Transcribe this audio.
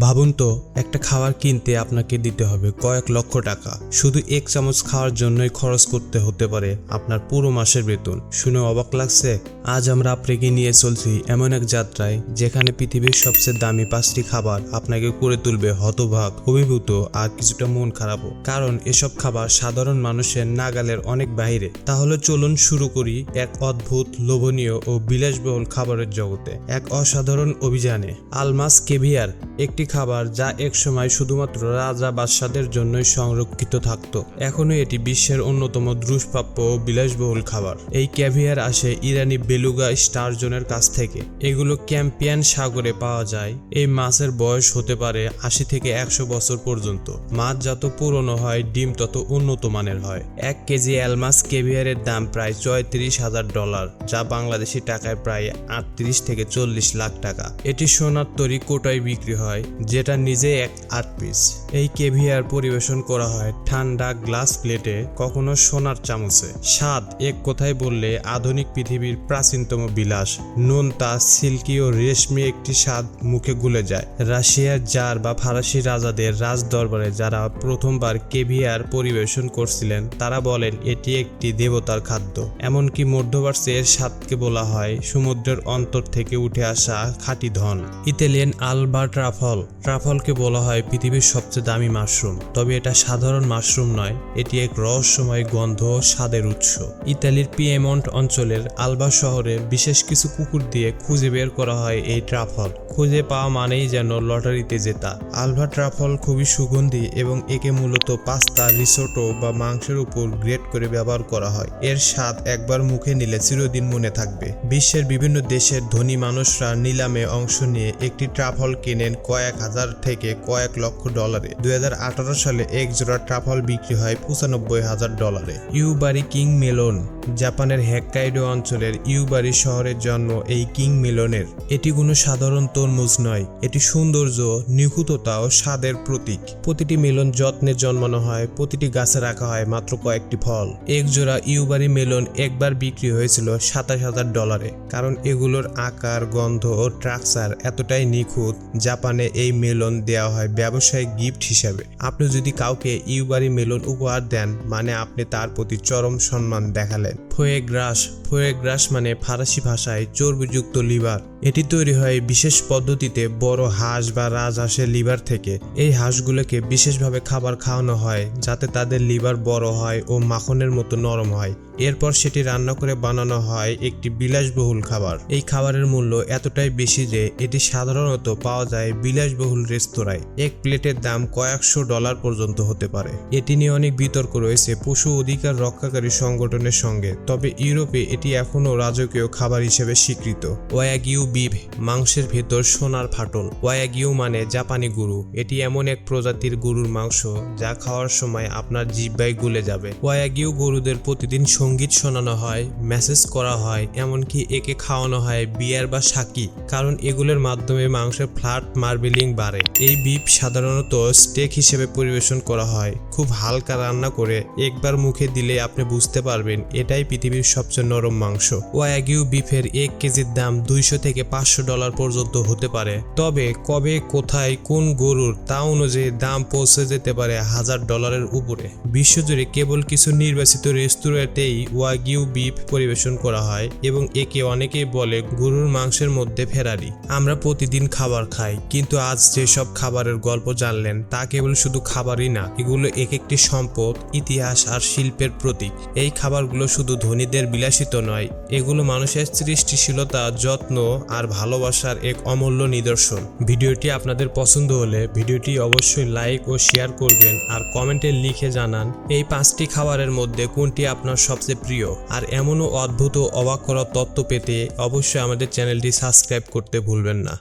ভাবুন তো, একটা খাবার কিনতে আপনাকে দিতে হবে কয়েক লক্ষ টাকা। শুধু এক চামচ খাওয়ার জন্যই খরচ করতে হতে পারে আপনার পুরো মাসের বেতন। শুনে অবাক লাগছে? আজ আমরা আপনাকে নিয়ে চলছি এমন এক যাত্রায় যেখানে পৃথিবীর সবচেয়ে দামি পাঁচটি খাবার আপনাকে করে তুলবে হতভাগ, অভিভূত আর কিছুটা মন খারাপও। কারণ এসব খাবার সাধারণ মানুষের নাগালের অনেক বাইরে। তাহলে চলুন শুরু করি এক অদ্ভুত, লোভনীয় ও বিলাসবহুল খাবারের জগতে। এক অসাধারণ অভিযানে আলমাস কেভিয়ার একটি খাবার যা একসময় শুধুমাত্র রাজা বাদশাদের জন্যই সংরক্ষিত থাকত। এখনও এটি বিশ্বের অন্যতম দুষ্প্রাপ্য ও বিলাসবহুল খাবার। এই ক্যাভিয়ার আসে ইরানি বেলুগা স্টারজনের কাছ থেকে। এগুলো ক্যাম্পিয়ান সাগরে পাওয়া যায়। এই মাছের বয়স হতে পারে আশি থেকে একশো বছর পর্যন্ত। মাছ যত পুরনো হয়, ডিম তত উন্নত মানের হয়। এক কেজি অ্যালমাস কেভিয়ারের দাম প্রায় চৌত্রিশ হাজার ডলার, যা বাংলাদেশি টাকায় প্রায় আটত্রিশ থেকে চল্লিশ লাখ টাকা। এটি সোনার তৈরি কোটায় বিক্রি হয়, যেটা নিজে এক আট পিস। এই কেভিয়ার পরিবেশন করা হয় ঠান্ডা গ্লাস প্লেটে, কখনো সোনার চামচে। স্বাদ এক কথায় বললে আধুনিক পৃথিবীর প্রাচীনতম বিলাস। নোনতা, সিল্কি ও রেশমি একটি স্বাদ মুখে গুলে যায়। রাশিয়ার জার বা ফরাসি রাজাদের রাজ দরবারে যারা প্রথমবার কেভিয়ার পরিবেশন করছিলেন, তারা বলেন এটি একটি দেবতার খাদ্য। এমনকি মধ্যপ্রাচ্যে এর স্বাদকে বলা হয় সমুদ্রের অন্তর থেকে উঠে আসা খাঁটি ধন। ইতালিয়ান আলবা ট্রাফল ট্রাফলকে বলা হয় পৃথিবীর সবচেয়ে দামি মাশরুম। তবে এটা সাধারণ মাশরুম নয়, এটি এক রহস্যময় গন্ধ স্বাদের উৎস। ইতালির পিয়েমন্ট অঞ্চলের আলবা শহরে বিশেষ কিছু কুকুর দিয়ে খুঁজে বের করা হয় এই ট্রাফল। খুঁজে পাওয়া মানেই যেন লটারিতে জেতা। আলভা ট্রাফল খুবই সুগন্ধি এবং একে মূলত পাস্তা রিসোটো বা মাংসের উপর গ্রেট করে ব্যবহার করা হয়। এর স্বাদ একবার মুখে নিলে চিরদিন মনে থাকবে। বিশ্বের বিভিন্ন দেশের ধনী মানুষরা নিলামে অংশ নিয়ে একটি ট্রাফল কেনেন কয়েক হাজার থেকে কয়েক লক্ষ ডলারে। দুই হাজার আঠারো সালে এক জোড়া ট্রাফল বিক্রি হয় পঁচানব্বই হাজার ডলারে। Yubari King melon. জাপানের হেক্কাইডো অঞ্চলের ইউবারি শহরের জন্ম এই কিং মেলনের। এটি কোনো সাধারণ তরমুজ নয়, এটি সৌন্দর্য, নিখুঁততা ও স্বাদের প্রতীক। প্রতিটি মেলন যত্নে জন্মানো হয়, প্রতিটি গাছে রাখা হয় মাত্র কয়েকটি ফল। এক জোড়া ইউবারি মেলন একবার বিক্রি হয়েছিল সাতাশ হাজার ডলারে, কারণ এগুলোর আকার, গন্ধ ও ট্রাকচার এতটাই নিখুঁত, জাপানে এই মেলন দেওয়া হয় ব্যবসায়িক গিফট হিসাবে। আপনি যদি কাউকে ইউবারি মেলন উপহার দেন মানে আপনি তার প্রতি চরম সম্মান দেখালেন it. ফোয়ে গ্রাস ফোয়ে গ্রাস মানে ফারাসি ভাষায় চর্বিযুক্ত লিভার। এটি তৈরি হয় বিশেষ পদ্ধতিতে বড় হাঁস বা রাজহাঁসের লিভার থেকে। এই হাঁসগুলোকে বিশেষভাবে খাবার খাওয়ানো হয়, যাতে তাদের লিভার বড় হয় ও মাখনের মতো নরম হয়। এরপর সেটি রান্না করে বানানো হয় একটি বিলাসবহুল খাবার। এই খাবারের মূল্য এতটাই বেশি যে এটি সাধারণত পাওয়া যায় বিলাসবহুল রেস্তোরাঁয়। এক প্লেটের দাম কয়েকশো ডলার পর্যন্ত হতে পারে। এটি নিয়ে অনেক বিতর্ক রয়েছে পশু অধিকার রক্ষাকারী সংগঠনের সঙ্গে। তবে ইউরোপে এটি এখনও রাজকীয় খাবার হিসেবে স্বীকৃত। ওয়াগিউ বিভ, মাংসের ভেতর সোনার ফাটল। ওয়াগিউ মানে জাপানি গরু। এটি এমন এক প্রজাতির গরুর মাংস যা খাওয়ার সময় আপনার জিব্বায় গুলে যাবে। ওয়াগিউ গরুদের প্রতিদিন সংগীত শোনানো হয়, মেসেজ করা হয়, এমনকি একে খাওয়ানো হয় বিয়ার বা সাকি, কারণ এগুলোর মাধ্যমে মাংসের ফ্ল্যাট মার্বেলিং বাড়ে। এই বিফ সাধারণত স্টেক হিসেবে পরিবেশন করা হয়। খুব হালকা রান্না করে একবার মুখে দিলে আপনি বুঝতে পারবেন, এটাই পৃথিবীর সবচেয়ে নরম মাংস। ওয়াগিউ বিফের এক কেজির দাম দুইশো থেকে পাঁচশো ডলার পর্যন্ত হতে পারে। তবে কবে, কোথায়, কোন গরুর তা অনুযায়ী দাম পৌঁছে যেতে পারে হাজার ডলারের উপরে। বিশ্বজুড়ে কেবল কিছু নির্বাচিত রেস্তোরাঁতেই ওয়াগিউ বিফ পরিবেশন করা হয় এবং একে অনেকেই বলে গরুর মাংসের মধ্যে ফেরারি। আমরা প্রতিদিন খাবার খাই, কিন্তু আজ যেসব খাবারের গল্প জানলেন তা কেবল শুধু খাবারই না, এগুলো এক একটি সম্পদ, ইতিহাস আর শিল্পের প্রতীক। এই খাবারগুলো শুধু ধনীদের বিলাসিত নয়। এগুলো মানুষের সৃষ্টিশীলতা, যত্ন আর ভালোবাসার এক অমূল্য নিদর্শন। ভিডিওটি আপনাদের পছন্দ হলে ভিডিওটি অবশ্যই লাইক ও শেয়ার করবেন আর কমেন্টে লিখে জানান, এই পাঁচটি খাবারের মধ্যে কোনটি আপনার সবচেয়ে প্রিয়? আর এমনও অদ্ভুত অবাক করা তথ্য পেতে অবশ্যই আমাদের চ্যানেলটি সাবস্ক্রাইব করতে ভুলবেন না।